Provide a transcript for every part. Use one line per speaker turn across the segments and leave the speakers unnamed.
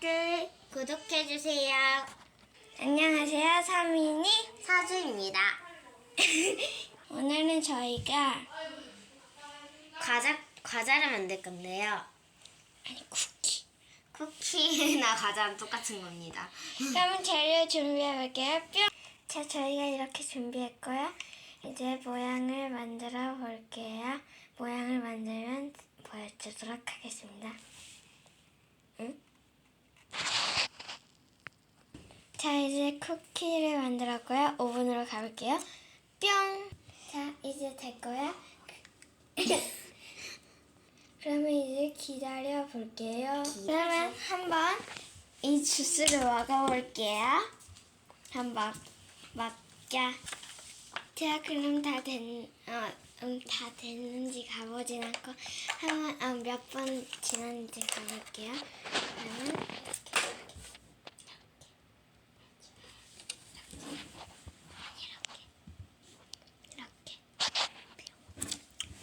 댓글 구독해주세요.
안녕하세요, 서민이.
사주입니다.
오늘은 저희가
과자, 과자를 만들 건데요.
아니 쿠키.
쿠키나 과자랑 똑같은 겁니다.
그러면 재료 준비해 볼게요. 뿅. 자, 저희가 이렇게 준비했고요. 이제 모양을 만들어 볼게요. 모양을 만들면 보여주도록 하겠습니다. 응? 자, 이제 쿠키를 만들었 고요. 오븐으로 가볼게요. 뿅. 자, 이제 됐고요. 그러면 이제 기다려 볼게요. 그러면 한번 이 주스를 먹어볼게요. 한번 먹자. 자, 그럼 다 됐, 어, 음, 다 됐는지 가보진 않고 한번 어, 몇번 지났는지 가볼게요. 그러면 이렇게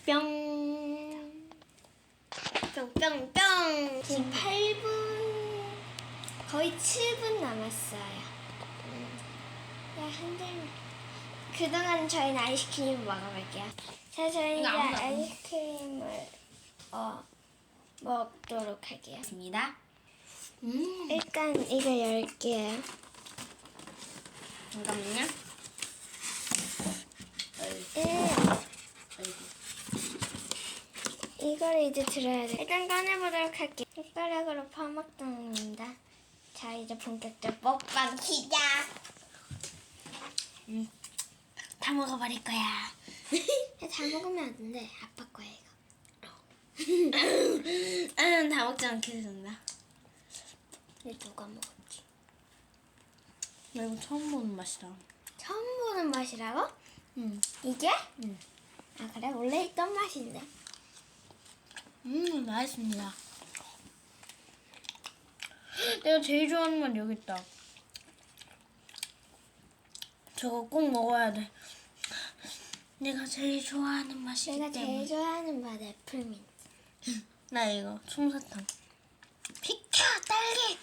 뿅. 뿅 뿅 뿅. 지금 8분 거의 7분 남았어요. 음. 야, 한달 그동안 저희는 아이스크림 먹어볼게요. 자, 저희 이제 아이스크림을 어, 먹도록 할게요.
입니다. 음.
일단 이거 열게요.
잠깐만요.
음, 이거를 이제 들어야 돼. 일단 꺼내보도록 할게요. 숟가락으로 퍼먹동입니다. 자, 이제 본격적 먹방 시작!
음. 다 먹어버릴 거야.
다 먹으면 안 돼. 아빠 거야, 이거.
음, 다 먹지 않겠습니다.
이거 누가 먹었지?
나 이거 처음 보는 맛이다.
처음 보는 맛이라고?
음.
이게?
음.
아, 그래? 원래 있던 맛인데.
음, 맛있습니다. 내가 제일 좋아하는 맛 여기 있다. 저거 꼭 먹어야 돼. 내가 제일 좋아하는 맛이기
내가. 제일 좋아하는 맛 애플민트.
나 이거 솜사탕. 비켜 딸기.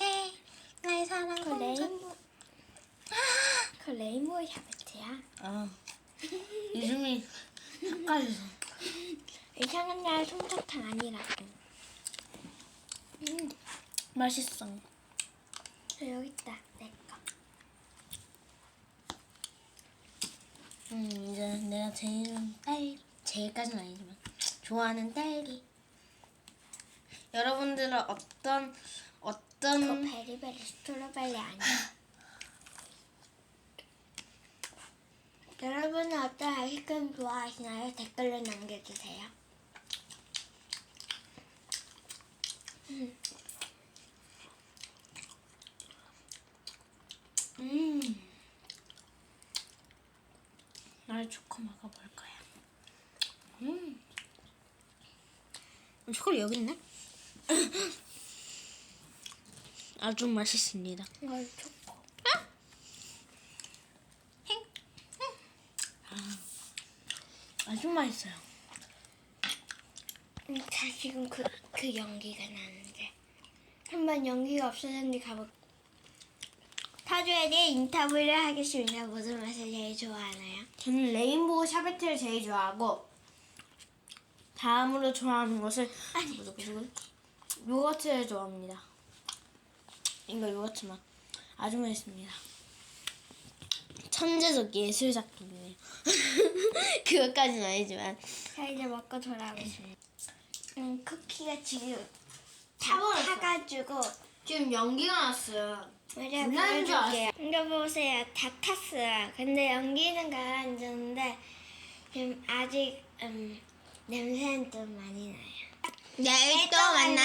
에 나의 사랑
그 레인보, 그 레인보우 샤베트야.
아 이름이 헷갈려서.
이상한 날 솜사탕 아니라고.
음 맛있어.
저 여기 있다, 내 거.
음 이제 내가 제일 딸 제일까지는 아니지만 좋아하는 딸기. 여러분들은 어떤
그거
어떤
베리베리 스트로베리 아니야. 여러분은 어떤 아이스크림 좋아하시나요? 댓글로 남겨주세요. 음,
음 나의 초코 먹어볼 거야. 음 초콜릿 여기 있네. 아주 맛있습니다.
이거 초코.
아주 맛있어요.
음, 자, 지금 그, 그 연기가 나는데. 한번 연기가 없어졌는데 가볼 타조에 인터뷰를 하겠습니다. 무슨 맛을 제일 좋아하나요?
저는 레인보우 샤베트를 제일 좋아하고 다음으로 좋아하는 것은
아니,
요거트를 좋아합니다. 이거 요거트 맛 아주 맛있습니다. 천재적 예술 작품이에요. 그것까지는 아니지만
자, 이제 먹고 돌아오겠습니다. 음, 쿠키가 지금 다
타버렸어.
타가지고
지금 연기가 났어요.
우리가
줄
보여줄게요. 이거 보세요. 다 탔어요. 근데 연기는 가라앉았는데 지금 아직 음, 냄새는 좀 많이 나요.
내일
또. 음, 구독해주세요.